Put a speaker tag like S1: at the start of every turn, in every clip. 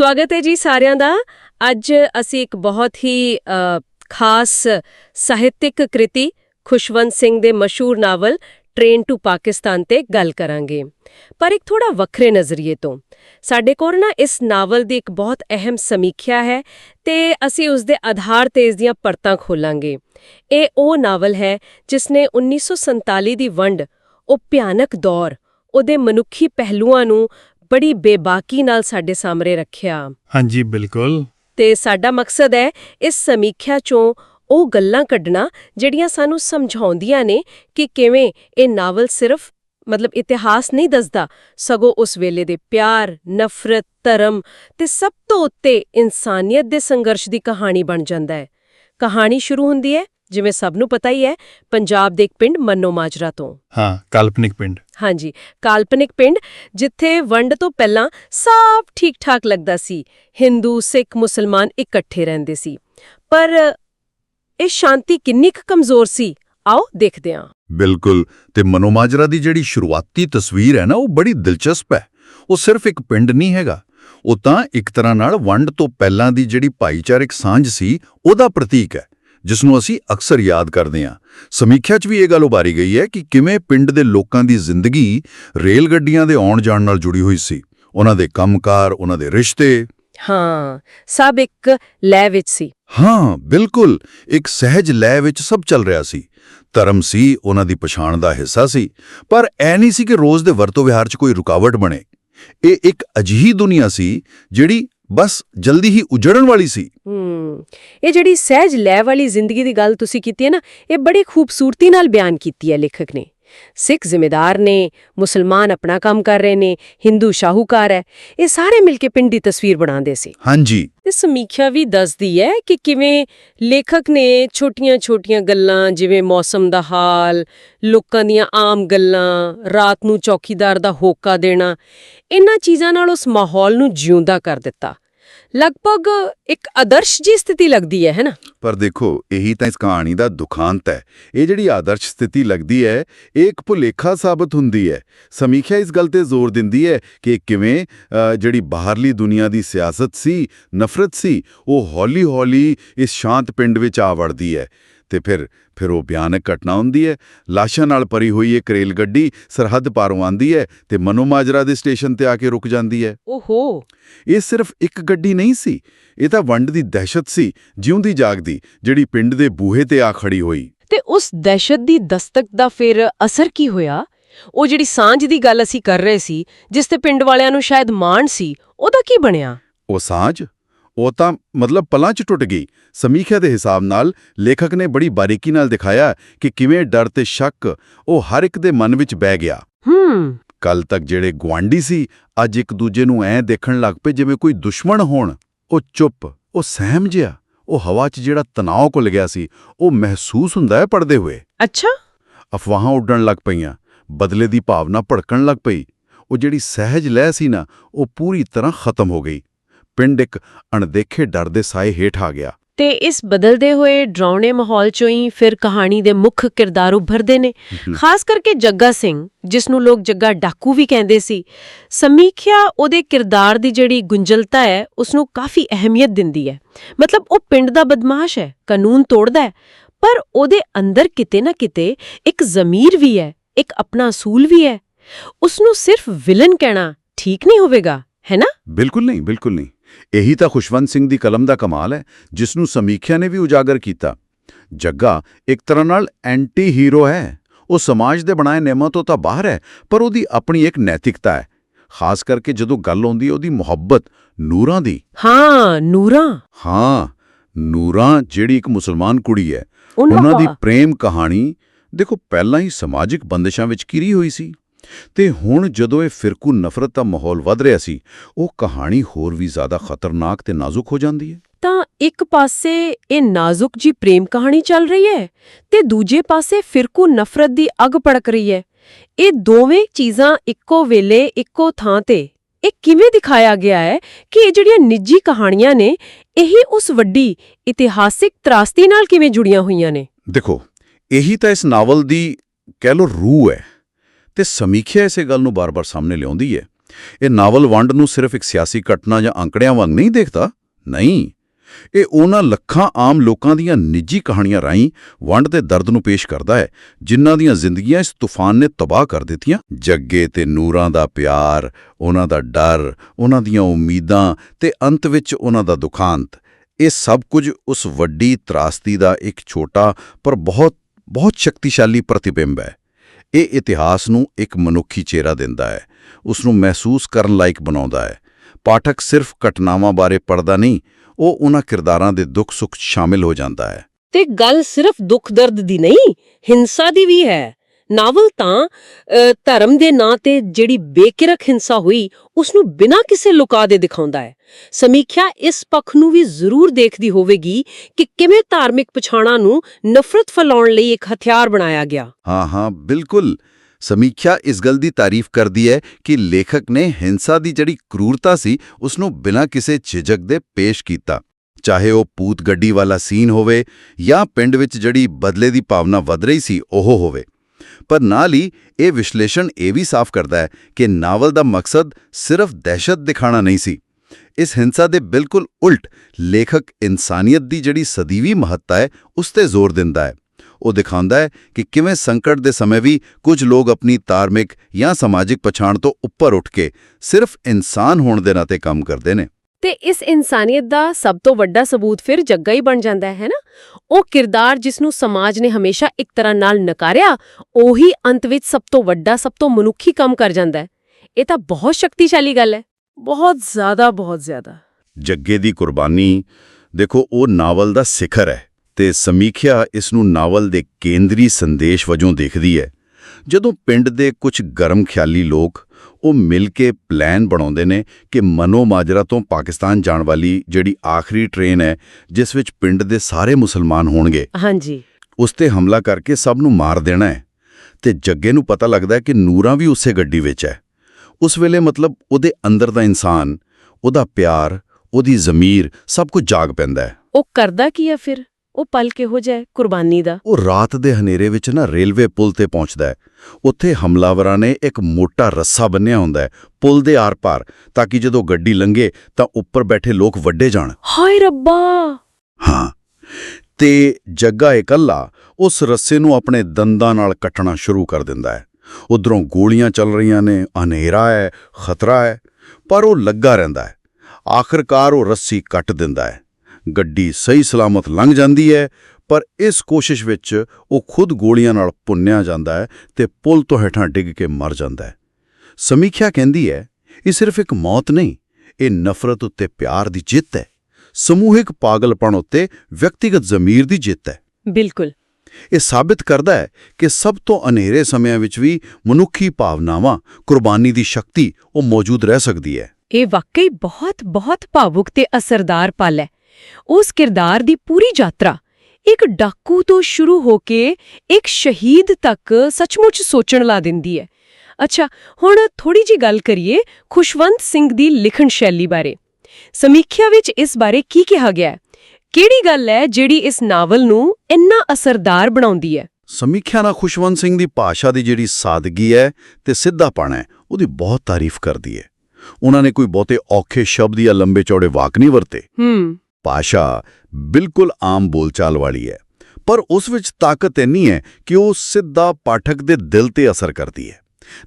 S1: ਸਵਾਗਤ ਹੈ ਜੀ ਸਾਰਿਆਂ ਦਾ। ਅੱਜ ਅਸੀਂ ਇੱਕ ਬਹੁਤ ਹੀ ਖਾਸ ਸਾਹਿਤਿਕ ਕ੍ਰਿਤੀ ਖੁਸ਼ਵੰਤ ਸਿੰਘ ਦੇ ਮਸ਼ਹੂਰ ਨਾਵਲ ਟ੍ਰੇਨ ਟੂ ਪਾਕਿਸਤਾਨ ਤੇ ਗੱਲ ਕਰਾਂਗੇ। ਪਰ ਇੱਕ ਥੋੜਾ ਵੱਖਰੇ ਨਜ਼ਰੀਏ ਤੋਂ। ਸਾਡੇ ਕੋਲ ਨਾ ਇਸ ਨਾਵਲ ਦੀ ਇੱਕ ਬਹੁਤ ਅਹਿਮ ਸਮੀਖਿਆ ਹੈ ਤੇ ਅਸੀਂ ਉਸ ਦੇ ਆਧਾਰ ਤੇ ਇਸ ਦੀਆਂ ਪਰਤਾਂ ਖੋਲਾਂਗੇ। ਇਹ ਉਹ ਨਾਵਲ ਹੈ ਜਿਸ ਨੇ 1947 ਦੀ ਵੰਡ, ਉਹ ਭਿਆਨਕ ਦੌਰ, ਉਹਦੇ ਮਨੁੱਖੀ ਪਹਿਲੂਆਂ ਨੂੰ ਬੜੀ ਬੇਬਾਕੀ ਨਾਲ ਸਾਡੇ ਸਾਹਮਣੇ ਰੱਖਿਆ।
S2: ਹਾਂਜੀ ਬਿਲਕੁਲ।
S1: ਤੇ ਸਾਡਾ ਮਕਸਦ ਹੈ ਇਸ ਸਮੀਖਿਆ ਚੋਂ ਉਹ ਗੱਲਾਂ ਕੱਢਣਾ ਜਿਹੜੀਆਂ ਸਾਨੂੰ ਸਮਝਾਉਂਦੀਆਂ ਨੇ ਕਿ ਕਿਵੇਂ ਇਹ ਨਾਵਲ ਸਿਰਫ ਮਤਲਬ ਇਤਿਹਾਸ ਨਹੀਂ ਦੱਸਦਾ ਸਗੋਂ ਉਸ ਵੇਲੇ ਦੇ ਪਿਆਰ ਨਫ਼ਰਤ ਧਰਮ ਤੇ ਸਭ ਤੋਂ ਉੱਤੇ ਇਨਸਾਨੀਅਤ ਦੇ ਸੰਘਰਸ਼ ਦੀ ਕਹਾਣੀ ਬਣ ਜਾਂਦਾ ਹੈ। ਕਹਾਣੀ ਸ਼ੁਰੂ ਹੁੰਦੀ ਹੈ ਜਿਵੇਂ ਸਭ ਨੂੰ ਪਤਾ ਹੀ ਹੈ ਪੰਜਾਬ ਦੇ ਇੱਕ ਪਿੰਡ ਮੰਨੋ ਮਾਜਰਾ ਤੋਂ।
S2: ਹਾਂ ਕਾਲਪਨਿਕ ਪਿੰਡ।
S1: ਹਾਂਜੀ ਕਾਲਪਨਿਕ ਪਿੰਡ ਜਿੱਥੇ ਵੰਡ ਤੋਂ ਪਹਿਲਾਂ ਸਭ ਠੀਕ-ਠਾਕ ਲੱਗਦਾ ਸੀ। ਹਿੰਦੂ ਸਿੱਖ ਮੁਸਲਮਾਨ ਇਕੱਠੇ ਰਹਿੰਦੇ ਸੀ। ਪਰ ਇਹ ਸ਼ਾਂਤੀ ਕਿੰਨੀ ਕੁ ਕਮਜ਼ੋਰ ਸੀ? ਆਓ ਦੇਖਦੇ ਹਾਂ।
S3: ਬਿਲਕੁਲ ਤੇ ਮਨੋਮਾਜਰਾ ਦੀ ਜਿਹੜੀ ਸ਼ੁਰੂਆਤੀ ਤਸਵੀਰ ਹੈ ਨਾ ਉਹ ਬੜੀ ਦਿਲਚਸਪ ਹੈ। ਉਹ ਸਿਰਫ ਇੱਕ ਪਿੰਡ ਨਹੀਂ ਹੈਗਾ। ਉਹ ਤਾਂ ਇੱਕ ਤਰ੍ਹਾਂ ਨਾਲ ਵੰਡ ਤੋਂ ਪਹਿਲਾਂ ਦੀ ਜਿਹੜੀ ਭਾਈਚਾਰਕ ਸਾਂਝ ਸੀ ਉਹਦਾ ਪ੍ਰਤੀਕ ਹੈ। ਜਿਸ ਨੂੰ ਅਸੀਂ ਅਕਸਰ ਯਾਦ ਕਰਦੇ ਹਾਂ। ਸਮੀਖਿਆ 'ਚ ਵੀ ਇਹ ਗੱਲ ਉਭਾਰੀ ਗਈ ਹੈ ਕਿ ਕਿਵੇਂ ਪਿੰਡ ਦੇ ਲੋਕਾਂ ਦੀ ਜ਼ਿੰਦਗੀ ਰੇਲ ਗੱਡੀਆਂ ਦੇ ਆਉਣ ਜਾਣ ਨਾਲ ਜੁੜੀ ਹੋਈ ਸੀ। ਉਹਨਾਂ ਦੇ ਕੰਮਕਾਰ ਉਹਨਾਂ ਦੇ ਰਿਸ਼ਤੇ।
S1: ਹਾਂ ਸਭ ਇੱਕ ਲੈ ਵਿੱਚ ਸੀ।
S3: ਹਾਂ ਬਿਲਕੁਲ। ਇੱਕ ਸਹਿਜ ਲੈ ਵਿੱਚ ਸਭ ਚੱਲ ਰਿਹਾ ਸੀ। ਧਰਮ ਸੀ ਉਹਨਾਂ ਦੀ ਪਛਾਣ ਦਾ ਹਿੱਸਾ ਸੀ। ਪਰ ਐ ਨਹੀਂ ਸੀ ਕਿ ਰੋਜ਼ ਦੇ ਵਰਤੋਂ ਵਿਹਾਰ 'ਚ ਕੋਈ ਰੁਕਾਵਟ ਬਣੇ। ਇਹ ਇੱਕ ਅਜਿਹੀ ਦੁਨੀਆ ਸੀ ਜਿਹੜੀ ਬਸ ਜਲਦੀ ਹੀ ਉਜੜਨ ਵਾਲੀ ਸੀ।
S1: ਹੂੰ। ਇਹ ਜਿਹੜੀ ਸਹਿਜ ਲੈ ਵਾਲੀ ਜ਼ਿੰਦਗੀ ਦੀ ਗੱਲ ਤੁਸੀਂ ਕੀਤੀ ਹੈ ਨਾ ਇਹ ਬੜੀ ਖੂਬਸੂਰਤੀ ਨਾਲ ਬਿਆਨ ਕੀਤੀ ਹੈ ਲੇਖਕ ਨੇ। ਸਿੱਖ ਜ਼ਿੰਮੇਦਾਰ ਨੇ ਮੁਸਲਮਾਨ ਆਪਣਾ ਕੰਮ ਕਰ ਰਹੇ ਨੇ ਹਿੰਦੂ ਸ਼ਾਹੂਕਾਰ ਹੈ ਇਹ ਸਾਰੇ ਮਿਲ ਕੇ ਪਿੰਡ ਦੀ ਤਸਵੀਰ ਬਣਾਉਂਦੇ ਸੀ।
S3: ਹਾਂਜੀ।
S1: ਤੇ ਸਮੀਖਿਆ ਵੀ ਦੱਸਦੀ ਹੈ ਕਿ ਕਿਵੇਂ ਲੇਖਕ ਨੇ ਛੋਟੀਆਂ-ਛੋਟੀਆਂ ਗੱਲਾਂ ਜਿਵੇਂ ਮੌਸਮ ਦਾ ਹਾਲ ਲੋਕਾਂ ਦੀਆਂ ਆਮ ਗੱਲਾਂ ਰਾਤ ਨੂੰ ਚੌਕੀਦਾਰ ਦਾ ਹੋਕਾ ਦੇਣਾ ਇਹਨਾਂ ਚੀਜ਼ਾਂ ਨਾਲ ਉਸ ਮਾਹੌਲ ਨੂੰ ਜਿਉਂਦਾ ਕਰ ਦਿੱਤਾ। ਲਗਭਗ ਇੱਕ ਆਦਰਸ਼ ਜੀ ਸਥਿਤੀ ਲੱਗਦੀ ਹੈ ਹੈਨਾ
S3: ਪਰ ਦੇਖੋ, ਇਹੀ ਤਾਂ ਇਸ ਕਹਾਣੀ ਦਾ ਦੁਖਾਂਤ ਹੈ। ਇਹ ਜਿਹੜੀ ਆਦਰਸ਼ ਸਥਿਤੀ ਲੱਗਦੀ ਹੈ, ਇਹ ਇੱਕ ਭੁਲੇਖਾ ਸਾਬਤ ਹੁੰਦੀ ਹੈ। ਸਮੀਖਿਆ ਇਸ ਗੱਲ ਤੇ ਜ਼ੋਰ ਦਿੰਦੀ ਹੈ ਕਿ ਕਿਵੇਂ ਜਿਹੜੀ ਬਾਹਰਲੀ ਦੁਨੀਆ ਦੀ ਸਿਆਸਤ ਸੀ, ਨਫ਼ਰਤ ਸੀ, ਉਹ ਹੌਲੀ-ਹੌਲੀ ਇਸ ਸ਼ਾਂਤ ਪਿੰਡ ਵਿੱਚ ਆ ਵੜਦੀ ਹੈ। ਤੇ ਫਿਰ ਫਿਰ ਉਹ ਭਿਆਨਕ ਘਟਨਾ ਹੁੰਦੀ ਹੈ। ਲਾਸ਼ਾਂ ਨਾਲ ਭਰੀ ਹੋਈ ਇੱਕ ਰੇਲ ਗੱਡੀ ਸਰਹੱਦ ਪਾਰੋਂ ਆਉਂਦੀ ਹੈ ਤੇ ਮਨੋਮਾਜਰਾ ਦੇ ਸਟੇਸ਼ਨ ਤੇ ਆ ਕੇ ਰੁਕ ਜਾਂਦੀ ਹੈ।
S1: ਓਹੋ।
S3: ਇਹ ਸਿਰਫ ਇੱਕ ਗੱਡੀ ਨਹੀਂ ਸੀ ਇਹ ਤਾਂ ਵੰਡ ਦੀ ਦਹਿਸ਼ਤ ਸੀ ਜਿਉਂਦੀ ਜਾਗਦੀ ਜਿਹੜੀ ਪਿੰਡ ਦੇ ਬੂਹੇ ਤੇ ਆ ਖੜੀ ਹੋਈ।
S1: ਤੇ ਉਸ ਦਹਿਸ਼ਤ ਦੀ ਦਸਤਕ ਦਾ ਫਿਰ ਅਸਰ ਕੀ ਹੋਇਆ? ਉਹ ਜਿਹੜੀ ਸਾਂਝ ਦੀ ਗੱਲ ਅਸੀਂ ਕਰ ਰਹੇ ਸੀ ਜਿਸ ਤੇ ਪਿੰਡ ਵਾਲਿਆਂ ਨੂੰ ਸ਼ਾਇਦ ਮਾਣ ਸੀ ਉਹਦਾ ਕੀ ਬਣਿਆ?
S3: ਉਹ ਸਾਂਝ? ਉਹ ਤਾਂ ਮਤਲਬ ਪਲਾਂ 'ਚ ਟੁੱਟ ਗਈ। ਸਮੀਖਿਆ ਦੇ ਹਿਸਾਬ ਨਾਲ ਲੇਖਕ ਨੇ ਬੜੀ ਬਾਰੀਕੀ ਨਾਲ ਦਿਖਾਇਆ ਕਿ ਕਿਵੇਂ ਡਰ ਤੇ ਸ਼ੱਕ ਉਹ ਹਰ ਇੱਕ ਦੇ ਮਨ ਵਿੱਚ ਬਹਿ ਗਿਆ।
S1: ਹੂੰ।
S3: ਕੱਲ ਤੱਕ ਜਿਹੜੇ ਗੁਆਂਢੀ ਸੀ ਅੱਜ ਇੱਕ ਦੂਜੇ ਨੂੰ ਐਂ ਦੇਖਣ ਲੱਗ ਪਏ ਜਿਵੇਂ ਕੋਈ ਦੁਸ਼ਮਣ ਹੋਣ। ਉਹ ਚੁੱਪ ਉਹ ਸਹਿਮ ਜਿਹਾ ਉਹ ਹਵਾ 'ਚ ਜਿਹੜਾ ਤਣਾਅ ਘੁਲ ਗਿਆ ਸੀ ਉਹ ਮਹਿਸੂਸ ਹੁੰਦਾ ਹੈ ਪੜਦੇ ਹੋਏ।
S1: ਅੱਛਾ।
S3: ਅਫਵਾਹਾਂ ਉੱਡਣ ਲੱਗ ਪਈਆਂ ਬਦਲੇ ਦੀ ਭਾਵਨਾ ਭੜਕਣ ਲੱਗ ਪਈ। ਉਹ ਜਿਹੜੀ ਸਹਿਜ ਲਹਿ ਸੀ ਨਾ ਉਹ ਪੂਰੀ ਤਰ੍ਹਾਂ ਖਤਮ ਹੋ ਗਈ। ਪਿੰਡ ਇੱਕ ਅਣਦੇਖੇ ਡਰ ਦੇ ਸਾਏ ਹੇਠ ਆ ਗਿਆ।
S1: ਤੇ ਇਸ ਬਦਲਦੇ ਹੋਏ ਡਰਾਉਣੇ ਮਾਹੌਲ ਚੋਂ ਹੀ ਫਿਰ ਕਹਾਣੀ ਦੇ ਮੁੱਖ ਕਿਰਦਾਰ ਉੱਭਰਦੇ ਨੇ। ਖਾਸ ਕਰਕੇ ਜੱਗਾ ਸਿੰਘ ਜਿਸ ਨੂੰ ਲੋਕ ਜੱਗਾ ਡਾਕੂ ਵੀ ਕਹਿੰਦੇ ਸੀ। ਸਮੀਖਿਆ ਉਹਦੇ ਕਿਰਦਾਰ ਦੀ ਜਿਹੜੀ ਗੁੰਝਲਤਾ ਹੈ ਉਸ ਨੂੰ ਕਾਫੀ ਅਹਿਮੀਅਤ ਦਿੰਦੀ ਹੈ। ਮਤਲਬ ਉਹ ਪਿੰਡ ਦਾ ਬਦਮਾਸ਼ ਹੈ ਕਾਨੂੰਨ ਤੋੜਦਾ ਹੈ। ਪਰ ਉਹਦੇ ਅੰਦਰ ਕਿਤੇ ਨਾ ਕਿਤੇ ਇੱਕ ਜ਼ਮੀਰ ਵੀ ਹੈ ਇੱਕ ਆਪਣਾ ਅਸੂਲ ਵੀ ਹੈ। ਉਸ ਨੂੰ ਸਿਰਫ ਵਿਲਨ ਕਹਿਣਾ ਠੀਕ ਨਹੀਂ ਹੋਵੇਗਾ ਹੈ ਨਾ?
S3: ਬਿਲਕੁਲ ਨਹੀਂ ਬਿਲਕੁਲ ਨਹੀਂ। ਇਹੀ ਤਾਂ ਖੁਸ਼ਵੰਤ ਸਿੰਘ ਦੀ ਕਲਮ ਦਾ ਕਮਾਲ ਹੈ ਜਿਸ ਨੂੰ ਸਮੀਖਿਆ ਨੇ ਵੀ ਉਜਾਗਰ ਕੀਤਾ। ਜੱਗਾ ਇੱਕ ਤਰ੍ਹਾਂ ਨਾਲ ਐਂਟੀ ਹੀਰੋ ਹੈ। ਉਹ ਸਮਾਜ ਦੇ ਬਣਾਏ ਨਿਯਮਾਂ ਤੋਂ ਤਾਂ ਬਾਹਰ ਹੈ ਪਰ ਉਹਦੀ ਆਪਣੀ ਇੱਕ ਨੈਤਿਕਤਾ ਹੈ। ਖਾਸ ਕਰਕੇ ਜਦੋਂ ਗੱਲ ਆਉਂਦੀ ਹੈ ਉਹਦੀ ਮੁਹੱਬਤ ਨੂਰਾਂ ਦੀ।
S1: ਹਾਂ ਨੂਰਾ।
S3: ਹਾਂ ਨੂਰਾਂ ਜਿਹੜੀ ਇੱਕ ਮੁਸਲਮਾਨ ਕੁੜੀ ਹੈ।
S1: ਉਹਨਾਂ
S3: ਦੀ
S1: ਦਾ
S3: ਪ੍ਰੇਮ ਕਹਾਣੀ ਦੇਖੋ ਪਹਿਲਾਂ ਹੀ ਸਮਾਜਿਕ ਬੰਦਸ਼ਾਂ ਵਿੱਚ ਘਿਰੀ ਹੋਈ ਸੀ। ਤੇ ਹੁਣ ਜਦੋਂ ਇਹ ਫਿਰਕੂ ਨਫ਼ਰਤ ਦਾ ਮਾਹੌਲ ਵੱਧ ਰਿਹਾ ਸੀ ਉਹ ਕਹਾਣੀ ਹੋਰ ਵੀ ਜ਼ਿਆਦਾ ਖਤਰਨਾਕ ਤੇ ਨਾਜ਼ੁਕ ਹੋ ਜਾਂਦੀ ਹੈ।
S1: ਤਾਂ ਇੱਕ ਪਾਸੇ ਇਹ ਨਾਜ਼ੁਕ ਜੀ ਪ੍ਰੇਮ ਕਹਾਣੀ ਚੱਲ ਰਹੀ ਹੈ ਤੇ ਦੂਜੇ ਪਾਸੇ ਫਿਰਕੂ ਨਫ਼ਰਤ ਦੀ ਅੱਗ ਭੜਕ ਰਹੀ ਹੈ। ਇਹ ਦੋਵੇਂ ਚੀਜ਼ਾਂ ਇੱਕੋ ਵੇਲੇ ਇੱਕੋ ਥਾਂ ਤੇ ਇਹ ਕਿਵੇਂ ਦਿਖਾਇਆ ਗਿਆ ਹੈ ਕਿ ਇਹ ਜਿਹੜੀਆਂ ਨਿੱਜੀ ਕਹਾਣੀਆਂ ਨੇ ਇਹੀ ਉਸ ਵੱਡੀ ਇਤਿਹਾਸਿਕ ਤਰਾਸਦੀ ਨਾਲ ਕਿਵੇਂ ਜੁੜੀਆਂ ਹੋਈਆਂ ਨੇ?
S3: ਦੇਖੋ ਇਹੀ ਤਾਂ ਇਸ ਨਾਵਲ ਦੀ ਕਹਿ ਲੋ ਰੂਹ ਹੈ। ਤੇ ਸਮੀਖਿਆ ਇਸੇ ਗੱਲ ਨੂੰ ਬਾਰ-ਬਾਰ ਸਾਹਮਣੇ ਲਿਆਉਂਦੀ ਹੈ ਇਹ ਨਾਵਲ ਵੰਡ ਨੂੰ ਸਿਰਫ ਇੱਕ ਸਿਆਸੀ ਘਟਨਾ ਜਾਂ ਅੰਕੜਿਆਂ ਵਾਂਗ ਨਹੀਂ ਦੇਖਦਾ? ਨਹੀਂ। ਇਹ ਉਹਨਾਂ ਲੱਖਾਂ ਆਮ ਲੋਕਾਂ ਦੀਆਂ ਨਿੱਜੀ ਕਹਾਣੀਆਂ ਰਾਹੀਂ ਵੰਡ ਦੇ ਦਰਦ ਨੂੰ ਪੇਸ਼ ਕਰਦਾ ਹੈ ਜਿਨ੍ਹਾਂ ਦੀਆਂ ਜ਼ਿੰਦਗੀਆਂ ਇਸ ਤੂਫਾਨ ਨੇ ਤਬਾਹ ਕਰ ਦਿੱਤੀਆਂ। ਜੱਗੇ ਤੇ ਨੂਰਾਂ ਦਾ ਪਿਆਰ, ਉਹਨਾਂ ਦਾ ਡਰ, ਉਹਨਾਂ ਦੀਆਂ ਉਮੀਦਾਂ ਤੇ ਅੰਤ ਵਿੱਚ ਉਹਨਾਂ ਦਾ ਦੁਖਾਂਤ। ਇਹ ਸਭ ਕੁਝ ਉਸ ਵੱਡੀ ਤਰਾਸਦੀ ਦਾ ਇੱਕ ਛੋਟਾ ਪਰ ਬਹੁਤ ਬਹੁਤ ਸ਼ਕਤੀਸ਼ਾਲੀ ਪ੍ਰਤੀਬਿੰਬ ਹੈ। ਇਹ ਇਤਿਹਾਸ ਨੂੰ ਇੱਕ ਮਨੁੱਖੀ ਚਿਹਰਾ ਦਿੰਦਾ ਹੈ। ਉਸ ਨੂੰ ਮਹਿਸੂਸ ਕਰਨ ਲਾਇਕ ਬਣਾਉਂਦਾ ਹੈ। ਪਾਠਕ ਸਿਰਫ ਘਟਨਾਵਾਂ ਬਾਰੇ ਪੜਦਾ ਨਹੀਂ, ਉਹ ਉਹਨਾਂ ਕਿਰਦਾਰਾਂ ਦੇ ਦੁੱਖ ਸੁੱਖ ਸ਼ਾਮਿਲ ਹੋ ਜਾਂਦਾ ਹੈ।
S1: ਤੇ ਗੱਲ ਸਿਰਫ ਦੁੱਖ ਦਰਦ ਦੀ ਨਹੀਂ, ਹਿੰਸਾ ਦੀ ਵੀ ਹੈ। ਨਾਵਲ ਤਾਂ ਧਰਮ ਦੇ ਨਾਂ ਤੇ ਜਿਹੜੀ ਬੇਕਿਰਕ ਹਿੰਸਾ ਹੋਈ ਉਸ ਨੂੰ ਬਿਨਾਂ ਕਿਸੇ ਲੁਕਾ ਦੇ ਦਿਖਾਉਂਦਾ ਹੈ। ਸਮੀਖਿਆ ਇਸ ਪੱਖ ਨੂੰ ਵੀ ਜ਼ਰੂਰ ਦੇਖਦੀ ਹੋਵੇਗੀ ਕਿ ਕਿਵੇਂ ਧਾਰਮਿਕ ਪਛਾਣਾਂ ਨੂੰ ਨਫ਼ਰਤ ਫੈਲਾਉਣ ਲਈ ਇੱਕ ਹਥਿਆਰ ਬਣਾਇਆ ਗਿਆ।
S3: ਹਾਂ ਹਾਂ, ਬਿਲਕੁਲ। ਸਮੀਖਿਆ ਇਸ ਗੱਲ ਦੀ ਤਾਰੀਫ ਕਰਦੀ ਹੈ ਕਿ ਲੇਖਕ ਨੇ ਹਿੰਸਾ ਦੀ ਜਿਹੜੀ ਕਰੂਰਤਾ ਸੀ ਉਸ ਨੂੰ ਬਿਨਾਂ ਕਿਸੇ ਝਿਜਕ ਦੇ ਪੇਸ਼ ਕੀਤਾ। ਚਾਹੇ ਉਹ ਪੂਤ ਗੱਡੀ ਵਾਲਾ ਸੀਨ ਹੋਵੇ ਜਾਂ ਪਿੰਡ ਵਿੱਚ ਜਿਹੜੀ ਬਦਲੇ ਦੀ ਭਾਵਨਾ ਵਧ ਰਹੀ ਸੀ, ਉਹ ਹੋਵੇ। ਪਰ ਨਾਲ ਹੀ ਇਹ ਵਿਸ਼ਲੇਸ਼ਣ ਇਹ ਵੀ ਸਾਫ਼ ਕਰਦਾ ਹੈ ਕਿ ਨਾਵਲ ਦਾ ਮਕਸਦ ਸਿਰਫ ਦਹਿਸ਼ਤ ਦਿਖਾਣਾ ਨਹੀਂ ਸੀ। ਇਸ ਹਿੰਸਾ ਦੇ ਬਿਲਕੁਲ ਉਲਟ ਲੇਖਕ ਇਨਸਾਨੀਅਤ ਦੀ ਜਿਹੜੀ ਸਦੀਵੀ ਮਹੱਤਤਾ ਹੈ, ਉਸ ਤੇ ਜ਼ੋਰ ਦਿੰਦਾ ਹੈ। ਉਹ ਦਿਖਾਉਂਦਾ ਹੈ ਕਿ ਕਿਵੇਂ ਸੰਕਟ ਦੇ ਸਮੇਂ ਵੀ ਕੁਝ ਲੋਕ ਆਪਣੀ ਧਾਰਮਿਕ ਜਾਂ ਸਮਾਜਿਕ ਪਛਾਣ ਤੋਂ ਉੱਪਰ ਉੱਠ ਕੇ ਸਿਰਫ ਇਨਸਾਨ ਹੋਣ ਦੇ ਨਾਤੇ ਕੰਮ ਕਰਦੇ ਨੇ।
S1: ਤੇ ਇਸ ਇਨਸਾਨੀਅਤ ਦਾ ਸਭ ਤੋਂ ਵੱਡਾ ਸਬੂਤ ਫਿਰ ਜੱਗਾ ਹੀ ਬਣ ਜਾਂਦਾ ਹੈ ਨਾ? ਉਹ ਕਿਰਦਾਰ ਜਿਸ ਨੂੰ ਸਮਾਜ ਨੇ ਹਮੇਸ਼ਾ ਇੱਕ ਤਰ੍ਹਾਂ ਨਾਲ ਨਕਾਰਿਆ ਉਹੀ ਅੰਤ ਵਿੱਚ ਸਭ ਤੋਂ ਵੱਡਾ ਸਭ ਤੋਂ ਮਨੁੱਖੀ ਕੰਮ ਕਰ ਜਾਂਦਾ ਹੈ। ਇਹ ਤਾਂ ਬਹੁਤ ਸ਼ਕਤੀਸ਼ਾਲੀ ਗੱਲ ਹੈ। ਬਹੁਤ ਜ਼ਿਆਦਾ ਬਹੁਤ ਜ਼ਿਆਦਾ।
S3: ਜੱਗੇ ਦੀ ਕੁਰਬਾਨੀ ਦੇਖੋ ਉਹ ਨਾਵਲ ਦਾ ਸਿਖਰ ਹੈ ਤੇ ਸਮੀਖਿਆ ਇਸ ਨੂੰ ਨਾਵਲ ਦੇ ਕੇਂਦਰੀ ਸੰਦੇਸ਼ ਵਜੋਂ ਦੇਖਦੀ ਹੈ। ਜਦੋਂ ਪਿੰਡ ਦੇ ਕੁਝ ਗਰਮ ਖਿਆਲੀ ਲੋਕ ਉਹ ਮਿਲ ਕੇ ਪਲਾਨ ਬਣਾਉਂਦੇ ਨੇ ਕਿ ਮਨੋ ਮਾਜਰਾ ਤੋਂ ਪਾਕਿਸਤਾਨ ਜਾਣ ਵਾਲੀ ਜਿਹੜੀ ਆਖਰੀ ਟ੍ਰੇਨ ਹੈ ਜਿਸ ਵਿੱਚ ਪਿੰਡ ਦੇ ਸਾਰੇ ਮੁਸਲਮਾਨ ਹੋਣਗੇ
S1: ਹਾਂਜੀ।
S3: ਉਸ ਤੇ ਹਮਲਾ ਕਰਕੇ ਸਭ ਨੂੰ ਮਾਰ ਦੇਣਾ ਹੈ ਤੇ ਜੱਗੇ ਨੂੰ ਪਤਾ ਲੱਗਦਾ ਹੈ ਕਿ ਨੂਰਾਂ ਵੀ ਉਸੇ ਗੱਡੀ ਵਿੱਚ ਹੈ। ਉਸ ਵੇਲੇ ਮਤਲਬ ਉਹਦੇ ਅੰਦਰ ਦਾ ਇਨਸਾਨ ਉਹਦਾ ਪਿਆਰ ਉਹਦੀ ਜ਼ਮੀਰ ਸਭ ਕੁਝ ਜਾਗ ਪੈਂਦਾ ਹੈ।
S1: ਉਹ ਕਰਦਾ ਕੀ ਹੈ ਫਿਰ? ਉਹ ਪਲ ਕਿਹੋ ਜਿਹਾ ਹੈ ਕੁਰਬਾਨੀ ਦਾ?
S3: ਉਹ ਰਾਤ ਦੇ ਹਨੇਰੇ ਵਿੱਚ ਨਾ ਰੇਲਵੇ ਪੁਲ ਤੇ ਪਹੁੰਚਦਾ ਹੈ। ਉੱਥੇ ਹਮਲਾਵਰਾਂ ਨੇ ਇੱਕ ਮੋਟਾ ਰੱਸਾ ਬੰਨਿਆ ਹੁੰਦਾ ਹੈ ਪੁਲ ਦੇ ਆਰ-ਪਾਰ ਤਾਂ ਕਿ ਜਦੋਂ ਗੱਡੀ ਲੰਘੇ ਤਾਂ ਉੱਪਰ ਬੈਠੇ ਲੋਕ ਵੱਡੇ ਜਾਣ।
S1: ਹਾਏ ਰੱਬਾ!
S3: ਹਾਂ ਤੇ ਜੱਗਾ ਇਕੱਲਾ ਉਸ ਰੱਸੇ ਨੂੰ ਆਪਣੇ ਦੰਦਾਂ ਨਾਲ ਕੱਟਣਾ ਸ਼ੁਰੂ ਕਰ ਦਿੰਦਾ ਹੈ। ਉਧਰੋਂ ਗੋਲੀਆਂ ਚੱਲ ਰਹੀਆਂ ਨੇ ਹਨੇਰਾ ਹੈ ਖਤਰਾ ਹੈ ਪਰ ਉਹ ਲੱਗਾ ਰਹਿੰਦਾ ਹੈ। ਆਖਰਕਾਰ ਉਹ ਰੱਸੀ ਕੱਟ ਦਿੰਦਾ ਹੈ। ਗੱਡੀ ਸਹੀ ਸਲਾਮਤ ਲੰਘ ਜਾਂਦੀ ਹੈ ਪਰ ਇਸ ਕੋਸ਼ਿਸ਼ ਵਿੱਚ ਉਹ ਖੁਦ ਗੋਲੀਆਂ ਨਾਲ ਪੁੰਨਿਆ ਜਾਂਦਾ ਹੈ ਤੇ ਪੁਲ ਤੋਂ ਹੇਠਾਂ ਡਿੱਗ ਕੇ ਮਰ ਜਾਂਦਾ ਹੈ। ਸਮੀਖਿਆ ਕਹਿੰਦੀ ਹੈ ਇਹ ਸਿਰਫ ਇੱਕ ਮੌਤ ਨਹੀਂ ਇਹ ਨਫ਼ਰਤ ਉੱਤੇ ਪਿਆਰ ਦੀ ਜਿੱਤ ਹੈ। ਸਮੂਹਿਕ ਪਾਗਲਪਣ ਉੱਤੇ ਵਿਅਕਤੀਗਤ ਜ਼ਮੀਰ ਦੀ ਜਿੱਤ ਹੈ।
S1: ਬਿਲਕੁਲ।
S3: ਇਹ ਸਾਬਿਤ ਕਰਦਾ ਹੈ ਕਿ ਸਭ ਤੋਂ ਹਨੇਰੇ ਸਮਿਆਂ ਵਿੱਚ ਵੀ ਮਨੁੱਖੀ ਭਾਵਨਾਵਾਂ ਕੁਰਬਾਨੀ ਦੀ ਸ਼ਕਤੀ ਉਹ ਮੌਜੂਦ ਰਹਿ ਸਕਦੀ ਹੈ।
S1: ਇਹ ਵਾਕਈ ਬਹੁਤ ਬਹੁਤ ਭਾਵੁਕ ਤੇ ਅਸਰਦਾਰ ਪਲ ਹੈ। ਉਸ ਕਿਰਦਾਰ ਦੀ ਪੂਰੀ ਯਾਤਰਾ ਇੱਕ ਡਾਕੂ ਤੋਂ ਸ਼ੁਰੂ ਹੋ ਕੇ ਇੱਕ ਸ਼ਹੀਦ ਤੱਕ ਸੱਚਮੁੱਚ ਸੋਚਣ ਲਾ ਦਿੰਦੀ ਹੈ। ਅੱਛਾ ਹੁਣ ਥੋੜੀ ਜੀ ਗੱਲ ਕਰੀਏ ਖੁਸ਼ਵੰਤ ਸਿੰਘ ਦੀ ਲਿਖਣ ਸ਼ੈਲੀ ਬਾਰੇ। ਸਮੀਖਿਆ ਵਿੱਚ ਇਸ ਬਾਰੇ ਕੀ ਕਿਹਾ ਗਿਆ ਹੈ? ਕਿਹੜੀ ਗੱਲ ਹੈ ਜਿਹੜੀ ਇਸ ਨਾਵਲ ਨੂੰ ਇੰਨਾ ਅਸਰਦਾਰ ਬਣਾਉਂਦੀ ਹੈ?
S3: ਸਮੀਖਿਆ ਨਾਲ ਖੁਸ਼ਵੰਤ ਸਿੰਘ ਦੀ ਭਾਸ਼ਾ ਦੀ ਜਿਹੜੀ ਸਾਦਗੀ ਹੈ ਤੇ ਸਿੱਧਾਪਣ ਹੈ ਉਹਦੀ ਬਹੁਤ ਤਾਰੀਫ ਕਰਦੀ ਹੈ। ਉਹਨਾਂ ਨੇ ਕੋਈ ਬਹੁਤੇ ਔਖੇ ਸ਼ਬਦ ਜਾਂ ਲੰਬੇ ਚੌੜੇ ਵਾਕ ਨਹੀਂ ਵਰਤੇ।
S1: ਹੂੰ।
S3: ਭਾਸ਼ਾ ਬਿਲਕੁਲ ਆਮ ਬੋਲਚਾਲ ਵਾਲੀ ਹੈ, ਪਰ ਉਸ ਵਿੱਚ ਤਾਕਤ ਇੰਨੀ ਹੈ ਕਿ ਉਹ ਸਿੱਧਾ ਪਾਠਕ ਦੇ ਦਿਲ ਤੇ ਅਸਰ ਕਰਦੀ ਹੈ।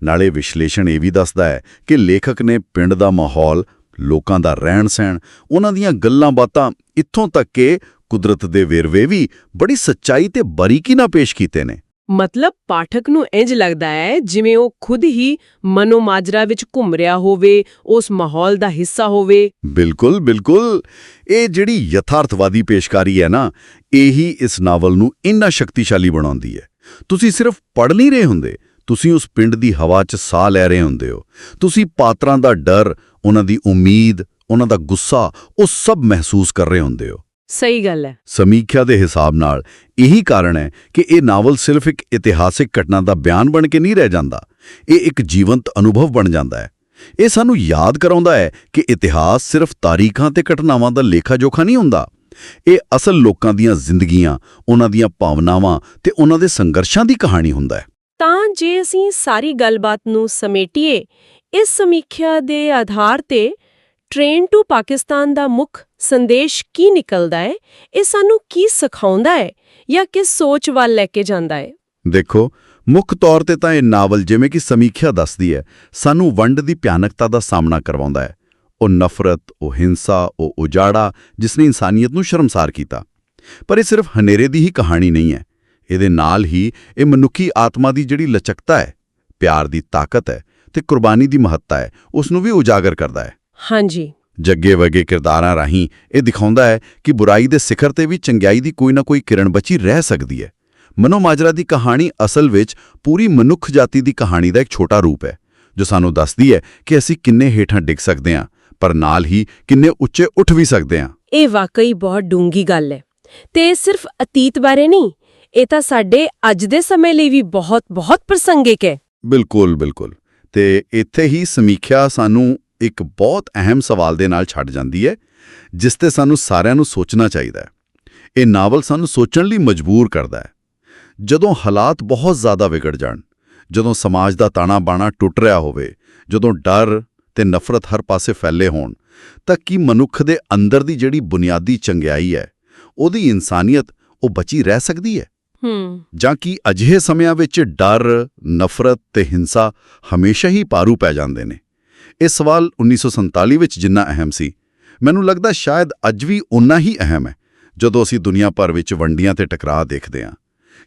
S3: ਨਾਲੇ ਵਿਸ਼ਲੇਸ਼ਣ ਇਹ ਵੀ ਦੱਸਦਾ ਹੈ ਕਿ ਲੇਖਕ ਨੇ ਪਿੰਡ ਦਾ ਮਾਹੌਲ, ਲੋਕਾਂ ਦਾ ਰਹਿਣ-ਸਹਿਣ, ਉਹਨਾਂ ਦੀਆਂ ਗੱਲਾਂ-ਬਾਤਾਂ ਇੱਥੋਂ ਤੱਕ ਕਿ ਕੁਦਰਤ ਦੇ ਵੇਰਵੇ ਵੀ ਬੜੀ ਸੱਚਾਈ ਤੇ ਬਰੀਕੀ ਨਾਲ ਪੇਸ਼ ਕੀਤੇ ਨੇ।
S1: ਮਤਲਬ ਪਾਠਕ ਨੂੰ ਇੰਜ ਲੱਗਦਾ ਹੈ ਜਿਵੇਂ ਉਹ ਖੁਦ ਹੀ ਮਨੋਮਾਜਰਾ ਵਿੱਚ ਘੁੰਮ ਰਿਹਾ ਹੋਵੇ, ਉਸ ਮਾਹੌਲ ਦਾ ਹਿੱਸਾ ਹੋਵੇ।
S3: ਬਿਲਕੁਲ ਬਿਲਕੁਲ। ਇਹ ਜਿਹੜੀ ਯਥਾਰਥਵਾਦੀ ਪੇਸ਼ਕਾਰੀ ਹੈ ਨਾ, ਇਹੀ ਇਸ ਨਾਵਲ ਨੂੰ ਇੰਨਾ ਸ਼ਕਤੀਸ਼ਾਲੀ ਬਣਾਉਂਦੀ ਹੈ। ਤੁਸੀਂ ਸਿਰਫ ਪੜ੍ਹ ਨਹੀਂ ਰਹੇ ਹੁੰਦੇ, ਤੁਸੀਂ ਉਸ ਪਿੰਡ ਦੀ ਹਵਾ 'ਚ ਸਾਹ ਲੈ ਰਹੇ ਹੁੰਦੇ ਹੋ। ਤੁਸੀਂ ਪਾਤਰਾਂ ਦਾ ਡਰ, ਉਹਨਾਂ ਦੀ ਉਮੀਦ, ਉਹਨਾਂ ਦਾ ਗੁੱਸਾ, ਉਹ ਸਭ ਮਹਿਸੂਸ ਕਰ ਰਹੇ ਹੁੰਦੇ ਹੋ।
S1: ਸਹੀ ਗੱਲ ਹੈ।
S3: ਸਮੀਖਿਆ ਦੇ ਹਿਸਾਬ ਨਾਲ ਇਹੀ ਕਾਰਨ ਹੈ ਕਿ ਇਹ ਨਾਵਲ ਸਿਰਫ ਇੱਕ ਇਤਿਹਾਸਿਕ ਘਟਨਾ ਦਾ ਬਿਆਨ ਬਣ ਕੇ ਨਹੀਂ ਰਹਿ ਜਾਂਦਾ। ਇਹ ਇੱਕ ਜੀਵੰਤ ਅਨੁਭਵ ਬਣ ਜਾਂਦਾ ਹੈ। ਇਹ ਸਾਨੂੰ ਯਾਦ ਕਰਾਉਂਦਾ ਹੈ ਕਿ ਇਤਿਹਾਸ ਸਿਰਫ ਤਾਰੀਖਾਂ ਤੇ ਘਟਨਾਵਾਂ ਦਾ ਲੇਖਾ-ਜੋਖਾ ਨਹੀਂ ਹੁੰਦਾ। ਇਹ ਅਸਲ ਲੋਕਾਂ ਦੀਆਂ ਜ਼ਿੰਦਗੀਆਂ ਉਹਨਾਂ ਦੀਆਂ ਭਾਵਨਾਵਾਂ ਤੇ ਉਹਨਾਂ ਦੇ ਸੰਘਰਸ਼ਾਂ ਦੀ ਕਹਾਣੀ ਹੁੰਦਾ ਹੈ।
S1: ਤਾਂ ਜੇ ਅਸੀਂ ਸਾਰੀ ਗੱਲਬਾਤ ਨੂੰ ਸਮੇਟੀਏ ਇਸ ਸਮੀਖਿਆ ਦੇ ਆਧਾਰ ਤੇ ਟ੍ਰੇਨ ਟੂ ਪਾਕਿਸਤਾਨ ਦਾ ਮੁੱਖ ਸੰਦੇਸ਼ ਕੀ ਨਿਕਲਦਾ ਹੈ? ਇਹ ਸਾਨੂੰ ਕੀ ਸਿਖਾਉਂਦਾ ਹੈ ਜਾਂ ਕਿਸ ਸੋਚ ਵੱਲ ਲੈ ਕੇ ਜਾਂਦਾ ਹੈ?
S3: ਦੇਖੋ, ਮੁੱਖ ਤੌਰ ਤੇ ਤਾਂ ਇਹ ਨਾਵਲ ਜਿਵੇਂ ਕਿ ਸਮੀਖਿਆ ਦੱਸਦੀ ਹੈ, ਸਾਨੂੰ ਵੰਡ ਦੀ ਭਿਆਨਕਤਾ ਦਾ ਸਾਹਮਣਾ ਕਰਵਾਉਂਦਾ ਹੈ। ਉਹ ਨਫ਼ਰਤ, ਉਹ ਹਿੰਸਾ, ਉਹ ਉਜਾੜਾ, ਜਿਸ ਨੇ ਇਨਸਾਨੀਅਤ ਨੂੰ ਸ਼ਰਮਸਾਰ ਕੀਤਾ। ਪਰ ਇਹ ਸਿਰਫ ਹਨੇਰੇ ਦੀ ਹੀ ਕਹਾਣੀ ਨਹੀਂ ਹੈ। ਇਹਦੇ ਨਾਲ ਹੀ ਇਹ ਮਨੁੱਖੀ ਆਤਮਾ ਦੀ ਜਿਹੜੀ ਲਚਕਤਾ ਹੈ, ਪਿਆਰ ਦੀ ਤਾਕਤ ਹੈ ਤੇ ਕੁਰਬਾਨੀ ਦੀ ਮਹੱਤਤਾ ਹੈ, ਉਸ ਨੂੰ ਵੀ ਉਜਾਗਰ ਕਰਦਾ ਹੈ।
S1: ਹਾਂਜੀ।
S3: ਜੱਗੇ ਵਗੇ ਕਿਰਦਾਰਾਂ ਰਾਹੀਂ ਇਹ ਦਿਖਾਉਂਦਾ ਹੈ ਕਿ ਬੁਰਾਈ ਦੇ ਸਿਖਰ ਤੇ ਵੀ ਚੰਗਿਆਈ ਦੀ ਕੋਈ ਨਾ ਕੋਈ ਕਿਰਨ ਬਚੀ ਰਹਿ ਸਕਦੀ ਹੈ। ਮਨੋਮਾਜਰਾ ਦੀ ਕਹਾਣੀ ਅਸਲ ਵਿੱਚ ਪੂਰੀ ਮਨੁੱਖ ਜਾਤੀ ਦੀ ਕਹਾਣੀ ਦਾ ਇੱਕ ਛੋਟਾ ਰੂਪ ਹੈ ਜੋ ਸਾਨੂੰ ਦੱਸਦੀ ਹੈ ਕਿ ਅਸੀਂ ਕਿੰਨੇ ਹੇਠਾਂ ਡਿੱਗ ਸਕਦੇ ਹਾਂ ਪਰ ਨਾਲ ਹੀ ਕਿੰਨੇ ਉੱਚੇ ਉੱਠ ਵੀ ਸਕਦੇ ਹਾਂ।
S1: ਇਹ ਵਾਕਈ ਬਹੁਤ ਡੂੰਗੀ ਗੱਲ ਹੈ। ਤੇ ਇਹ ਸਿਰਫ ਅਤੀਤ ਬਾਰੇ ਨਹੀਂ ਇਹ ਤਾਂ ਸਾਡੇ ਅੱਜ ਦੇ ਸਮੇਂ ਲਈ ਵੀ ਬਹੁਤ ਬਹੁਤ ਪ੍ਰਸੰਗਿਕ ਹੈ।
S3: ਬਿਲਕੁਲ ਬਿਲਕੁਲ। ਤੇ ਇੱਥੇ ਹੀ ਸਮੀਖਿਆ ਸਾਨੂੰ ਇੱਕ ਬਹੁਤ ਅਹਿਮ ਸਵਾਲ ਦੇ ਨਾਲ ਛੱਡ ਜਾਂਦੀ ਹੈ ਜਿਸ ਤੇ ਸਾਨੂੰ ਸਾਰਿਆਂ ਨੂੰ ਸੋਚਣਾ ਚਾਹੀਦਾ ਹੈ। ਇਹ ਨਾਵਲ ਸਾਨੂੰ ਸੋਚਣ ਲਈ ਮਜਬੂਰ ਕਰਦਾ ਹੈ। ਜਦੋਂ ਹਾਲਾਤ ਬਹੁਤ ਜ਼ਿਆਦਾ ਵਿਗੜ ਜਾਣ ਜਦੋਂ ਸਮਾਜ ਦਾ ਤਾਣਾ ਬਾਣਾ ਟੁੱਟ ਰਿਹਾ ਹੋਵੇ ਜਦੋਂ ਡਰ ਤੇ ਨਫ਼ਰਤ ਹਰ ਪਾਸੇ ਫੈਲੇ ਹੋਣ ਤਾਂ ਕੀ ਮਨੁੱਖ ਦੇ ਅੰਦਰ ਦੀ ਜਿਹੜੀ ਬੁਨਿਆਦੀ ਚੰਗਿਆਈ ਹੈ ਉਹਦੀ ਇਨਸਾਨੀਅਤ ਉਹ ਬਚੀ ਰਹਿ ਸਕਦੀ ਹੈ?
S1: ਹੂੰ।
S3: ਜਾਂ ਕਿ ਅਜਿਹੇ ਸਮਿਆਂ ਵਿੱਚ ਡਰ, ਨਫ਼ਰਤ ਤੇ ਹਿੰਸਾ ਹਮੇਸ਼ਾ ਹੀ ਪਾਰੂ ਪੈ ਜਾਂਦੇ ਨੇ? ਇਹ ਸਵਾਲ 1947 ਵਿੱਚ ਜਿੰਨਾ ਅਹਿਮ ਸੀ। ਮੈਨੂੰ ਲੱਗਦਾ ਸ਼ਾਇਦ ਅੱਜ ਵੀ ਉਨਾ ਹੀ ਅਹਿਮ ਹੈ ਜਦੋਂ ਅਸੀਂ ਦੁਨੀਆ ਭਰ ਵਿੱਚ ਵੰਡੀਆਂ ਤੇ ਟਕਰਾਅ ਦੇਖਦੇ ਹਾਂ।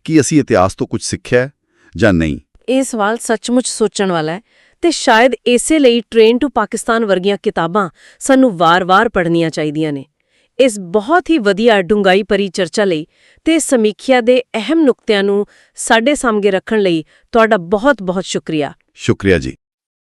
S3: ਕੀ ਅਸੀਂ ਇਤਿਹਾਸ ਤੋਂ ਕੁਝ ਸਿੱਖਿਆ ਜਾਂ ਨਹੀਂ?
S1: ਇਹ ਸਵਾਲ ਸੱਚਮੁੱਚ ਸੋਚਣ ਵਾਲਾ ਹੈ ਤੇ ਸ਼ਾਇਦ ਇਸੇ ਲਈ ਟ੍ਰੇਨ ਟੂ ਪਾਕਿਸਤਾਨ ਵਰਗੀਆਂ ਕਿਤਾਬਾਂ ਸਾਨੂੰ ਵਾਰ-ਵਾਰ ਪੜ੍ਹਨੀਆਂ ਚਾਹੀਦੀਆਂ ਨੇ। ਇਸ ਬਹੁਤ ਹੀ ਵਧੀਆ ਡੂੰਘਾਈ ਭਰੀ ਚਰਚਾ ਲਈ ਤੇ ਸਮੀਖਿਆ ਦੇ ਅਹਿਮ ਨੁਕਤਿਆਂ ਨੂੰ ਸਾਡੇ ਸਾਹਮਣੇ ਰੱਖਣ ਲਈ ਤੁਹਾਡਾ ਬਹੁਤ-ਬਹੁਤ ਸ਼ੁਕਰੀਆ।
S3: ਸ਼ੁਕਰੀਆ ਜੀ।